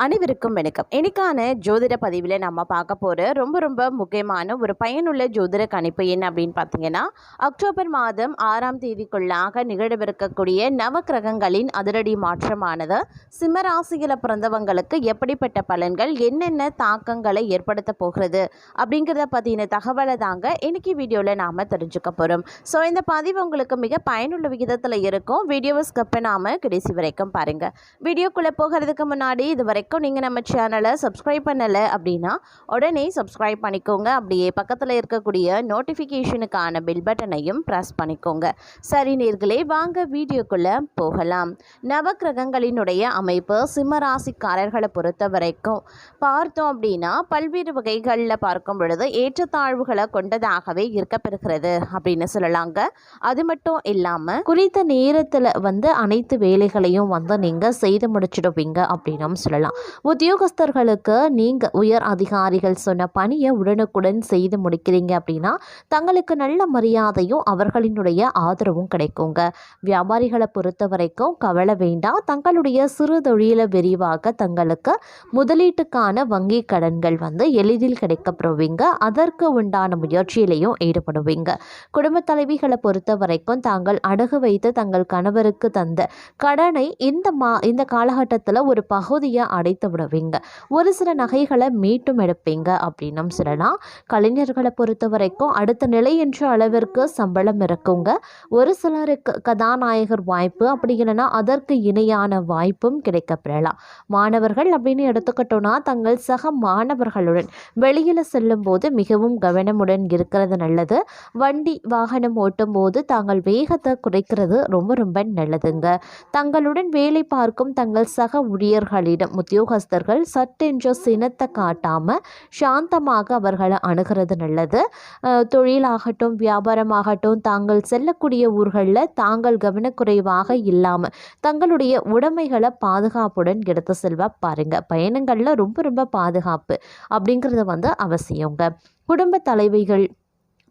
அனைவருக்கும் வணக்கம். இன்னைக்கான ஜோதிட பதிவில் நம்ம பார்க்க போகிற ரொம்ப ரொம்ப முக்கியமான ஒரு பயனுள்ள ஜோதிட கணிப்பு என்ன அப்படின்னு பார்த்தீங்கன்னா அக்டோபர் மாதம் ஆறாம் தேதிக்குள்ளாக நிகழவிருக்கக்கூடிய நவக்கிரகங்களின் அதிரடி மாற்றமானது சிம்மராசியில் பிறந்தவங்களுக்கு எப்படிப்பட்ட பலன்கள் என்னென்ன தாக்கங்களை ஏற்படுத்த போகிறது அப்படிங்கிறத பற்றின தகவலை தாங்க இன்னைக்கு வீடியோவில் நாம் தெரிஞ்சுக்க போகிறோம் ஸோ இந்த பதிவு உங்களுக்கு மிக பயனுள்ள விகிதத்தில் இருக்கும். வீடியோவை ஸ்கப்பை நாம் கடைசி வரைக்கும் பாருங்கள் வீடியோக்குள்ளே போகிறதுக்கு முன்னாடி இது வரைக்கும் நீங்கள் நம்ம சேனலை சப்ஸ்கிரைப் பண்ணலை அப்படின்னா உடனே சப்ஸ்கிரைப் பண்ணிக்கோங்க. அப்படியே பக்கத்தில் இருக்கக்கூடிய நோட்டிஃபிகேஷனுக்கான பெல் பட்டனையும் ப்ரெஸ் பண்ணிக்கோங்க. சரி நேர்களே வாங்க வீடியோக்குள்ளே போகலாம். நவக்கிரகங்களினுடைய அமைப்பு சிம்மராசிக்காரர்களை பொறுத்த வரைக்கும் பார்த்தோம் அப்படின்னா பல்வேறு வகைகளில் பார்க்கும் பொழுது ஏற்றத்தாழ்வுகளை கொண்டதாகவே இருக்கப்பெறுகிறது அப்படின்னு சொல்லலாங்க. அது மட்டும் இல்லாமல் குறித்த நேரத்தில் வந்து அனைத்து வேலைகளையும் வந்து நீங்கள் செய்து முடிச்சிடுவீங்க அப்படின்னும் சொல்லலாம். உத்தியோகஸ்தர்களுக்கு நீங்கள் உயர் அதிகாரிகள் சொன்ன பணியை உடனுக்குடன் செய்து முடிக்கிறீங்க அப்படின்னா தங்களுக்கு நல்ல மரியாதையும் அவர்களினுடைய ஆதரவும் கிடைக்குங்க. வியாபாரிகளை பொறுத்த வரைக்கும் கவலை வேண்டாம். தங்களுடைய சிறு தொழிலை விரிவாக தங்களுக்கு முதலீட்டுக்கான வங்கி கடன்கள் வந்து எளிதில் கிடைக்கப்படுவீங்க அதற்கு உண்டான முயற்சியிலையும் ஈடுபடுவீங்க. குடும்ப தலைவிகளை பொறுத்த வரைக்கும் தாங்கள் அடகு வைத்து தங்கள் கணவருக்கு தந்த கடனை இந்த மா இந்த காலகட்டத்தில் ஒரு பகுதியை அடைத்து விடுவீங்க. ஒரு சில நகைகளை மீட்டும் எடுப்பீங்க அப்படின்னும் சொல்லலாம். கலைஞர்களை பொறுத்த வரைக்கும் அடுத்த நிலை என்ற அளவிற்கு சம்பளம் இருக்குங்க. ஒரு சிலருக்கு கதாநாயகர் வாய்ப்பு அப்படி இல்லைன்னா அதற்கு இணையான வாய்ப்பும் கிடைக்கப்பெறலாம். மாணவர்கள் அப்படின்னு எடுத்துக்கிட்டோன்னா தங்கள் சக மாணவர்களுடன் வெளியில் செல்லும்போது மிகவும் கவனமுடன் இருக்கிறது நல்லது. வண்டி வாகனம் ஓட்டும் போது தாங்கள் வேகத்தை குறைக்கிறது ரொம்ப ரொம்ப நல்லதுங்க. தங்களுடன் வேலை பார்க்கும் தங்கள் சக ஊழியர்களிடம் உத்தியோகஸ்தர்கள் சட்டென்ற சினத்தை காட்டாமல் சாந்தமாக அவர்களை அணுகிறது நல்லது. தொழிலாகட்டும் வியாபாரமாகட்டும் தாங்கள் செல்லக்கூடிய ஊர்களில் தாங்கள் கவனக்குறைவாக இல்லாமல் தங்களுடைய உடைமைகளை பாதுகாப்புடன் எடுத்து செல்வ பாருங்க. பயணங்களில் ரொம்ப ரொம்ப பாதுகாப்பு அப்படிங்கிறது வந்து அவசியங்க. குடும்ப தலைவிகள்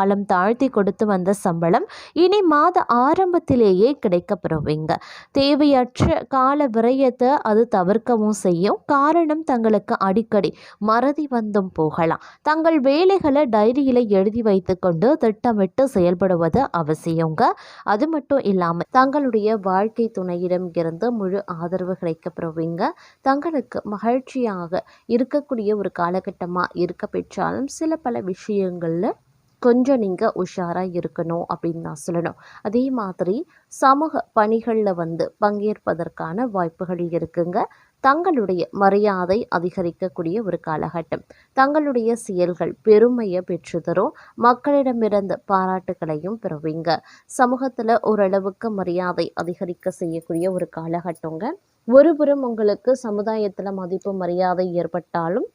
காலம் தாழ்த்தி கொடுத்து வந்த சம்பளம் இனி மாத ஆரம்பத்திலேயே கிடைக்கப்பெறுவீங்க. தேவையற்ற கால விரயத்தை அது தவிர்க்கவும் செய்யும். காரணம் தங்களுக்கு அடிக்கடி மறதி வந்தும் போகலாம். தங்கள் வேலைகளை டைரியில் எழுதி வைத்துக்கொண்டு திட்டமிட்டு செயல்படுவது அவசியங்க. அது மட்டும் இல்லாமல் தங்களுடைய வாழ்க்கை துணையிடம் இருந்து முழு ஆதரவு கிடைக்கப்பெறுவீங்க. தங்களுக்கு மகிழ்ச்சியாக இருக்கக்கூடிய ஒரு காலகட்டமாக இருக்க பெற்றாலும் சில பல விஷயங்களில் கொஞ்சம் நீங்கள் உஷாராக இருக்கணும் அப்படின்னு நான் சொல்லணும். அதே மாதிரி சமூக பணிகளில் வந்து பங்கேற்பதற்கான வாய்ப்புகள் இருக்குங்க. தங்களுடைய மரியாதை அதிகரிக்கக்கூடிய ஒரு காலகட்டம். தங்களுடைய செயல்கள் பெருமையை பெற்று தரும் மக்களிடமிருந்து பாராட்டுகளையும் பெறுவீங்க. சமூகத்தில் ஓரளவுக்கு மரியாதை அதிகரிக்க செய்யக்கூடிய ஒரு காலகட்டங்க. ஒருபுறம் உங்களுக்கு சமுதாயத்தில் மதிப்பு மரியாதை ஏற்பட்டாலும்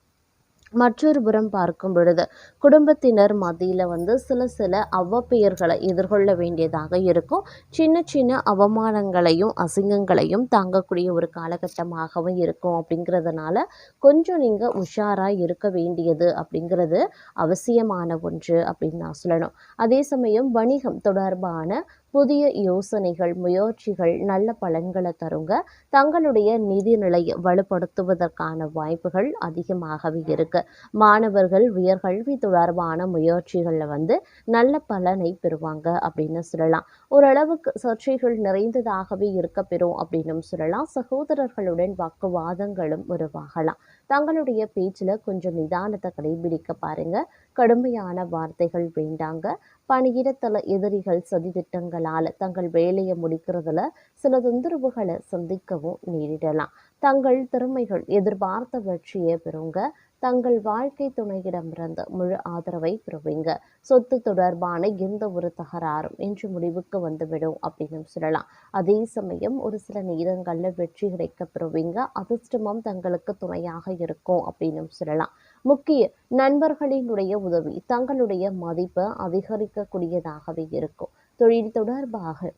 மற்றொரு புறம் பார்க்கும் பொழுது குடும்பத்தினர் மத்தியில் வந்து சில சில அவப்பெயர்களை எதிர்கொள்ள வேண்டியதாக இருக்கும். சின்ன சின்ன அவமானங்களையும் அசிங்கங்களையும் தாங்கக்கூடிய ஒரு காலகட்டமாகவும் இருக்கும் அப்படிங்கிறதுனால கொஞ்சம் நீங்கள் உஷாராக இருக்க வேண்டியது அப்படிங்கிறது அவசியமான ஒன்று அப்படின்னு நான் சொல்லணும். அதே சமயம் வணிகம் தொடர்பான புதிய யோசனைகள் முயற்சிகள் நல்ல பலன்களை தருங்க. தங்களுடைய நிதிநிலையை வலுப்படுத்துவதற்கான வாய்ப்புகள் அதிகமாகவே இருக்கு. மாணவர்கள் உயர்கல்வி தொடர்பான முயற்சிகளில் வந்து நல்ல பலனை பெறுவாங்க அப்படின்னு சொல்லலாம். ஓரளவுக்கு சர்ச்சைகள் நிறைந்ததாகவே இருக்க பெறும் அப்படின்னும் சொல்லலாம். சகோதரர்களுடன் வாக்குவாதங்களும் உருவாகலாம். தங்களுடைய பேச்சில் கொஞ்சம் நிதானத்தை கடைபிடிக்க பாருங்க. கடுமையான வார்த்தைகள் வேண்டாங்க. பணியிடத்தில் எதிரிகள் சதித்திட்டங்களால் தங்கள் வேலையை முடிக்கிறதுல சில தொந்தரவுகளை சந்திக்கவும் நேரிடலாம். தங்கள் திறமைகள் எதிர்பார்த்த வெற்றியை பெறுங்க. தங்கள் வாழ்க்கை துணையிடமிருந்து முழு ஆதரவை பெறுவீங்க. சொத்து தொடர்பான எந்த ஒரு தகராறும் இன்று முடிவுக்கு வந்துவிடும் அப்படின்னு சொல்லலாம். அதே சமயம் ஒரு சில நேரங்களில் வெற்றி கிடைக்க பெறுவீங்க. அதிர்ஷ்டமும் தங்களுக்கு துணையாக இருக்கும் அப்படின்னு சொல்லலாம். முக்கிய நண்பர்களினுடைய உதவி தங்களுடைய மதிப்பை அதிகரிக்கக்கூடியதாகவே இருக்கும். தொழில் தொடர்பாக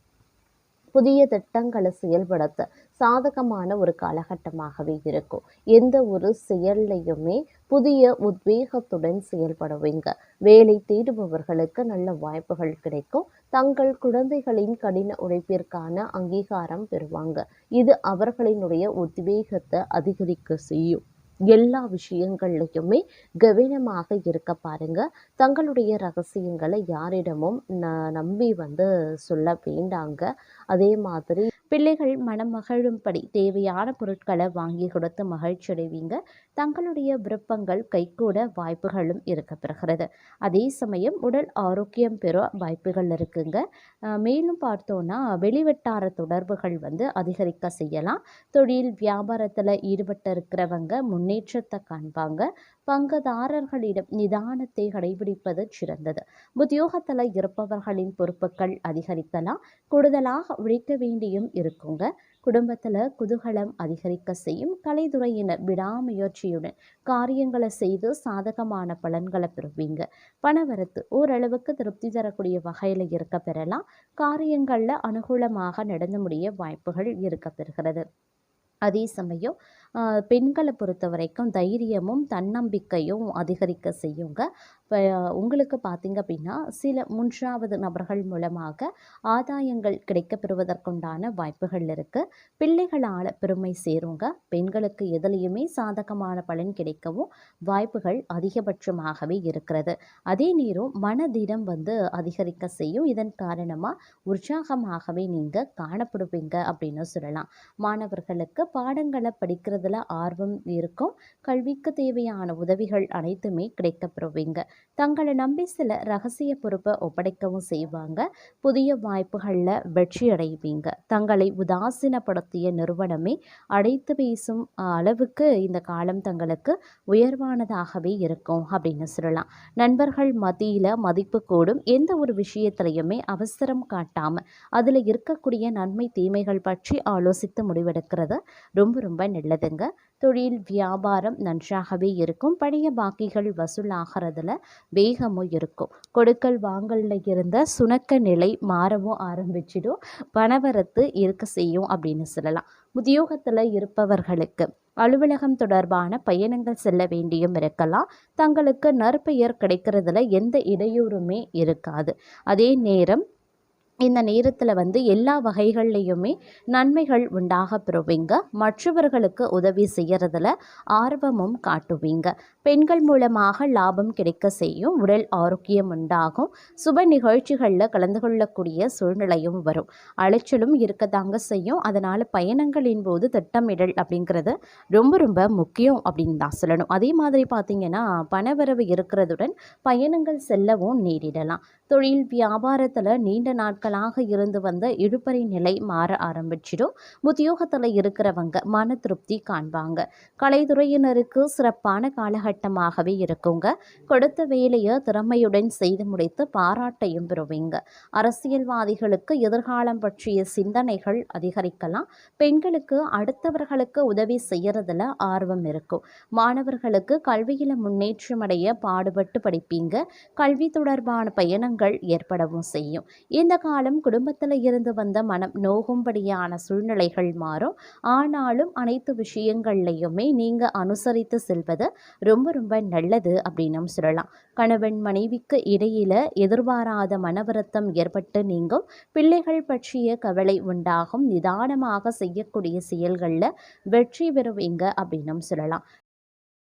புதிய திட்டங்களை செயல்படுத்த சாதகமான ஒரு காலகட்டமாகவே இருக்கும். எந்த ஒரு செயல்லையுமே புதிய உத்வேகத்துடன் செயல்படுவீங்க. வேலை தேடுபவர்களுக்கு நல்ல வாய்ப்புகள் கிடைக்கும். தங்கள் குழந்தைகளின் கடின உழைப்பிற்கான அங்கீகாரம் பெறுவாங்க. இது அவர்களினுடைய உத்வேகத்தை அதிகரிக்க செய்யும். எல்லா விஷயங்கள்லையுமே கவனமாக இருக்க பாருங்க. தங்களுடைய ரகசியங்களை யாரிடமும் ந நம்பி வந்து சொல்ல வேண்டாங்க. அதே மாதிரி பிள்ளைகள் மனம் மகிழும்படி தேவையான பொருட்களை வாங்கி கொடுத்து மகிழ்ச்சி அடைவீங்க. தங்களுடைய விருப்பங்கள் கைகூட வாய்ப்புகளும் இருக்க பெறுகிறது. அதே சமயம் உடல் ஆரோக்கியம் பெற வாய்ப்புகள் இருக்குங்க. மேலும் பார்த்தோன்னா வெளிவட்டார தொடர்புகள் வந்து அதிகரிக்க செய்யலாம். தொழில் வியாபாரத்தில் ஈடுபட்டு இருக்கிறவங்க முன்னேற்றத்தை காண்பாங்க. பங்குதாரர்களிடம் நிதானத்தை கடைபிடிப்பது சிறந்தது. உத்தியோகத்தில் இருப்பவர்களின் பொறுப்புகள் அதிகரிக்கலாம் கூடுதலாக உழைக்க வேண்டியும் இருக்குங்க. குடும்பத்தில் குதூகலம் அதிகரிக்க செய்யும் கலைத்துறையினர் விடாமுயற்சியுடன் காரியங்களை செய்து சாதகமான பலன்களை பெறுவீங்க. பணவரத்து ஓரளவுக்கு திருப்தி தரக்கூடிய வகையில் இருக்க பெறலாம். காரியங்களில் அனுகூலமாக நடந்து முடிய வாய்ப்புகள் இருக்க பெறுகிறது. அதே சமயம் பெண்களை பொறுத்த வரைக்கும் தைரியமும் தன்னம்பிக்கையும் அதிகரிக்க செய்யுங்க. இப்போ உங்களுக்கு பார்த்தீங்க அப்படின்னா சில மூன்றாவது நபர்கள் மூலமாக ஆதாயங்கள் கிடைக்கப் பெறுவதற்குண்டான வாய்ப்புகள் இருக்குது பிள்ளைகளால் பெருமை சேருங்க. பெண்களுக்கு எதுலேயுமே சாதகமான பலன் கிடைக்கவும் வாய்ப்புகள் அதிகபட்சமாகவே இருக்கிறது. அதே நேரம் மனதிடம் வந்து அதிகரிக்க செய்யும். இதன் காரணமாக உற்சாகமாகவே நீங்கள் காணப்படுவீங்க அப்படின்னு சொல்லலாம். மாணவர்களுக்கு பாடங்களை படிக்கிறதுல ஆர்வம் இருக்கும். கல்விக்கு தேவையான உதவிகள் அனைத்துமே கிடைக்க பெறுவீங்க தங்களை நம்பி சில ரகசிய பொறுப்பை ஒப்படைக்கவும் செய்வாங்க. புதிய வாய்ப்புகளில் வெற்றி அடைவீங்க. தங்களை உதாசீனப்படுத்திய நிறுவனமே அடைத்து பேசும் அளவுக்கு இந்த காலம் தங்களுக்கு உயர்வானதாகவே இருக்கும் அப்படின்னு சொல்லலாம். நண்பர்கள் மத்தியில் மதிப்பு கூடும். எந்த ஒரு விஷயத்திலையுமே அவசரம் காட்டாமல் அதில் இருக்கக்கூடிய நன்மை தீமைகள் பற்றி ஆலோசித்து முடிவெடுக்கிறது ரொம்ப ரொம்ப நல்லது. நல்லதுங்க தொழில் வியாபாரம் நன்றாகவே இருக்கும். பழைய பாக்கிகள் வசூலாகிறதுல வேகமும் இருக்கும். கொடுக்கல் வாங்கல்ல இருந்த சுணக்க நிலை மாறவும் ஆரம்பிச்சிடும். பணவரத்து இருக்க செய்யும் அப்படின்னு சொல்லலாம். உத்தியோகத்தில் இருப்பவர்களுக்கு அலுவலகம் தொடர்பான பயணங்கள் செல்ல வேண்டியும் இருக்கலாம். தங்களுக்கு நற்பெயர் கிடைக்கிறதுல எந்த இடையூறுமே இருக்காது. அதே நேரம் இந்த நேரத்தில் வந்து எல்லா வகைகள்லையுமே நன்மைகள் உண்டாக பெறுவீங்க. மற்றவர்களுக்கு உதவி செய்கிறதுல ஆர்வமும் காட்டுவீங்க. பெண்கள் மூலமாக லாபம் கிடைக்க செய்யும் உடல் ஆரோக்கியம் உண்டாகும் சுப நிகழ்ச்சிகளில் கலந்து கொள்ளக்கூடிய சூழ்நிலையும் வரும். அலைச்சலும் இருக்கதாங்க செய்யும். அதனால் பயணங்களின் போது திட்டமிடல் அப்படிங்கிறது ரொம்ப ரொம்ப முக்கியம் அப்படின்னு தான் சொல்லணும். அதே மாதிரி பார்த்திங்கன்னா பணவரவு இருக்கிறதுடன் பயணங்கள் செல்லவும் நேரிடலாம். தொழில் வியாபாரத்தில் நீண்ட நாட்கள் நாட்களாக இருந்து வந்த இழுபறி நிலை மாற ஆரம்பிச்சிடும். உத்தியோகத்தில் இருக்கிறவங்க மன திருப்தி காண்பாங்க. கலைத்துறையினருக்கு சிறப்பான காலகட்டமாகவே இருக்குங்க. கொடுத்த வேலையை திறமையுடன் செய்து முடித்து பாராட்டையும் பெறுவீங்க. அரசியல்வாதிகளுக்கு எதிர்காலம் பற்றிய சிந்தனைகள் அதிகரிக்கலாம். பெண்களுக்கு அடுத்தவர்களுக்கு உதவி செய்யறதுல ஆர்வம் இருக்கும். மாணவர்களுக்கு கல்வியில் முன்னேற்றம் அடைய பாடுபட்டு படிப்பீங்க. கல்வி தொடர்பான பயணங்கள் ஏற்படவும் செய்யும். இந்த கால காலம் குடும்பத்தில் இருந்து வந்த மனம் நோகும்படியான சூழ்நிலைகள் மாறும். ஆனாலும் அனைத்து விஷயங்கள்லையுமே நீங்கள் அனுசரித்து செல்வது ரொம்ப ரொம்ப நல்லது அப்படின்னு சொல்லலாம். கணவன் மனைவிக்கு இடையில எதிர்பாராத மனவருத்தம் ஏற்பட்டு நீங்கும். பிள்ளைகள் பற்றிய கவலை உண்டாகும். நிதானமாக செய்யக்கூடிய செயல்களில் வெற்றி பெறுவீங்க அப்படின்னும் சொல்லலாம்.